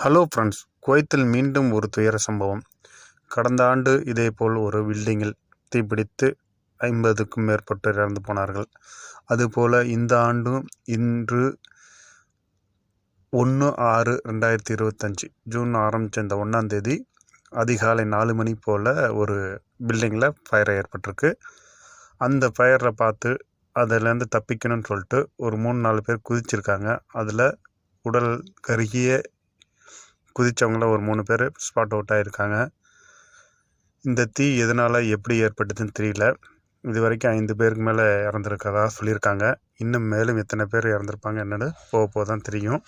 Hello friends குவைத்தில் மீண்டும் ஒரு துயர சம்பவம். கடந்த ஆண்டு இதேபோல் ஒரு பில்டிங்கில் தீப்பிடித்து ஐம்பதுக்கும் மேற்பட்டோர் இறந்து போனார்கள். அதுபோல் இந்த ஆண்டும் இன்று ஒன்று ஆறு ரெண்டாயிரத்தி இருபத்தஞ்சி ஜூன் ஆரம்பித்த இந்த ஒன்றாந்தேதி அதிகாலை நாலு மணி போல் ஒரு பில்டிங்கில் ஃபயர் ஏற்பட்டிருக்கு. அந்த ஃபயரில் பார்த்து அதிலேருந்து தப்பிக்கணும்னு சொல்லிட்டு ஒரு மூணு நாலு பேர் குதிச்சிருக்காங்க. அதில் உடல் கருகிய குதித்தவங்கள ஒரு மூணு பேர் ஸ்பாட் அவுட் ஆகியிருக்காங்க இந்த தீ எதனால் எப்படி ஏற்பட்டதுன்னு தெரியல. இது வரைக்கும் ஐந்து பேருக்கு மேலே இறந்துருக்கதா சொல்லியிருக்காங்க. இன்னும் மேலும் எத்தனை பேர் இறந்துருப்பாங்க என்னென்னு போக போக தான் தெரியும்.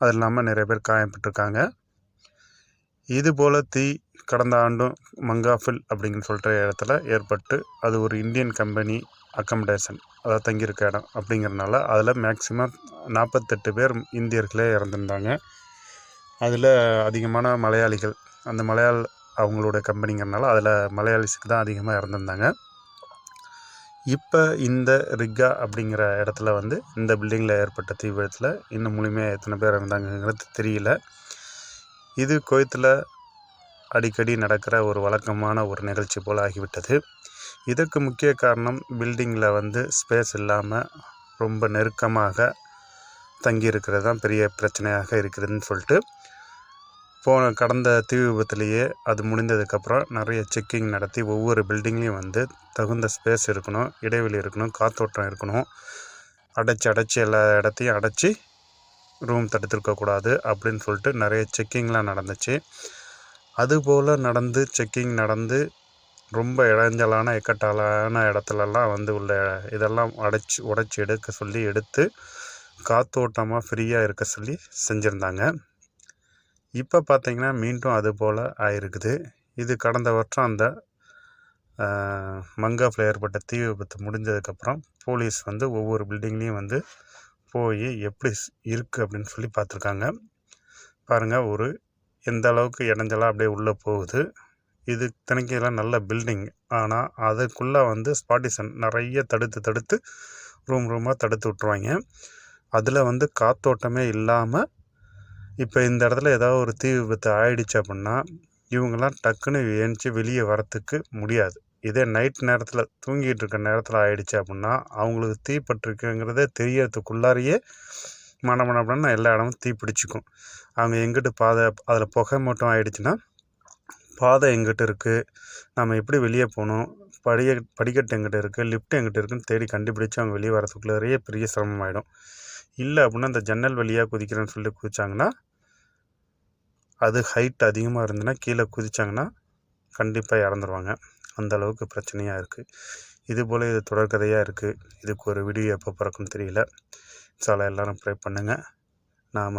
அது இல்லாமல் நிறைய பேர் காயப்பட்டிருக்காங்க இது போல் தீ கடந்த ஆண்டும் மங்காஃபில் அப்படின்னு சொல்கிற இடத்துல ஏற்பட்டு அது ஒரு இந்தியன் கம்பெனி அக்கமடேஷன் அதாவது தங்கியிருக்க இடம் அப்படிங்கிறனால அதில் மேக்சிமம் நாற்பத்தெட்டு பேர் இந்தியர்களே இறந்துருந்தாங்க. அதில் அதிகமான மலையாளிகள் அந்த மலையாள் அவங்களோட கம்பெனிங்கிறனால அதில் மலையாளிஸுக்கு தான் அதிகமாக இறந்துருந்தாங்க. இப்போ இந்த ரிக்கா அப்படிங்கிற இடத்துல வந்து இந்த பில்டிங்கில் ஏற்பட்ட தீ விபத்தில் இன்னும் முழுமையாக எத்தனை பேர் இருந்தாங்கங்கிறது தெரியல. இது கோயத்தில் அடிக்கடி நடக்கிற ஒரு வழக்கமான ஒரு நிகழ்ச்சி போல் ஆகிவிட்டது. இதற்கு முக்கிய காரணம் பில்டிங்கில் வந்து ஸ்பேஸ் இல்லாமல் ரொம்ப நெருக்கமாக தங்கி தான் பெரிய பிரச்சனையாக இருக்கிறதுன்னு சொல்லிட்டு போன கடந்த தீ விபத்துலேயே அது முடிந்ததுக்கப்புறம் நிறைய செக்கிங் நடத்தி ஒவ்வொரு பில்டிங்லேயும் வந்து தகுந்த ஸ்பேஸ் இருக்கணும் இடைவெளி இருக்கணும் காற்றோட்டம் இருக்கணும். அடைச்சி அடைச்சி எல்லா இடத்தையும் அடைச்சி ரூம் தடுத்துருக்கக்கூடாது அப்படின்னு சொல்லிட்டு நிறைய செக்கிங்லாம் நடந்துச்சு. அதுபோல் நடந்து செக்கிங் நடந்து ரொம்ப இடைஞ்சலான இக்கட்டாலான இடத்துலலாம் வந்து உள்ள இதெல்லாம் அடைச்சி உடைச்சி எடுக்க சொல்லி எடுத்து காற்றோட்டமாக ஃப்ரீயாக இருக்க சொல்லி செஞ்சுருந்தாங்க. இப்போ பார்த்திங்கன்னா மீண்டும் அது போல் ஆயிருக்குது. இது கடந்த வருஷம் அந்த மங்காஃபில் ஏற்பட்ட தீ விபத்து முடிஞ்சதுக்கப்புறம் போலீஸ் வந்து ஒவ்வொரு பில்டிங்லேயும் வந்து போய் எப்படி இருக்குது அப்படின்னு சொல்லி பார்த்துருக்காங்க பாருங்கள் ஒரு எந்த அளவுக்கு இடைஞ்சலாக அப்படியே உள்ளே போகுது. இது தினைக்கெல்லாம் நல்ல பில்டிங் ஆனால் அதுக்குள்ளே வந்து ஸ்பாட்டிசன் நிறைய தடுத்து தடுத்து ரூம் ரூமாக தடுத்து விட்ருவாங்க அதில் வந்து காத்தோட்டமே இல்லாமல் இப்போ இந்த இடத்துல ஏதாவது ஒரு தீ விபத்து ஆயிடுச்சு அப்படின்னா இவங்கெல்லாம் டக்குன்னு ஏஞ்சி வெளியே வரத்துக்கு முடியாது. இதே நைட் நேரத்தில் தூங்கிட்டு இருக்க நேரத்தில் ஆயிடுச்சு அப்படின்னா அவங்களுக்கு தீப்பட்டிருக்குங்கிறதே தெரியறதுக்குள்ளாரையே மன எல்லா இடமும் தீ பிடிச்சிக்கும். அவங்க எங்கிட்டு பாதை அதில் புகை மட்டும் ஆயிடுச்சுன்னா பாதை எங்கிட்ட இருக்குது நம்ம எப்படி வெளியே போகணும்? படிய படிக்கட்டு எங்கிட்ட இருக்குது லிஃப்ட் எங்கிட்ட இருக்குன்னு தேடி கண்டுபிடிச்சி அவங்க வெளியே வரதுக்குள்ளாரையே பெரிய சிரமமாயிடும். இல்லை அப்படின்னா இந்த ஜன்னல் வழியாக குதிக்கிறேன்னு சொல்லி குதிச்சாங்கன்னா அது ஹைட் அதிகமாக இருந்ததுன்னா கீழே குதித்தாங்கன்னா கண்டிப்பாக இறந்துருவாங்க. அந்த அளவுக்கு பிரச்சனையாக இருக்குது இது போல் இது தொடர்கதையாக இருக்குது இதுக்கு ஒரு வீடியோ எப்போ பிறக்குன்னு தெரியல. சாலை எல்லோரும் ப்ரே பண்ணுங்கள் நாம்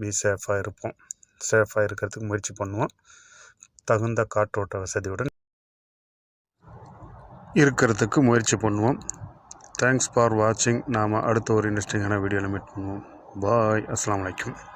பி சேஃபாக இருப்போம். சேஃபாக இருக்கிறதுக்கு முயற்சி பண்ணுவோம். தகுந்த காற்றோட்ட வசதியுடன் இருக்கிறதுக்கு முயற்சி பண்ணுவோம். தேங்க்ஸ் ஃபார் வாட்சிங் நாம் அடுத்த ஒரு இன்ட்ரெஸ்டிங்கான வீடியோவில் மீட் பண்ணுவோம். பாய் அஸ்லாம் வலைக்கம்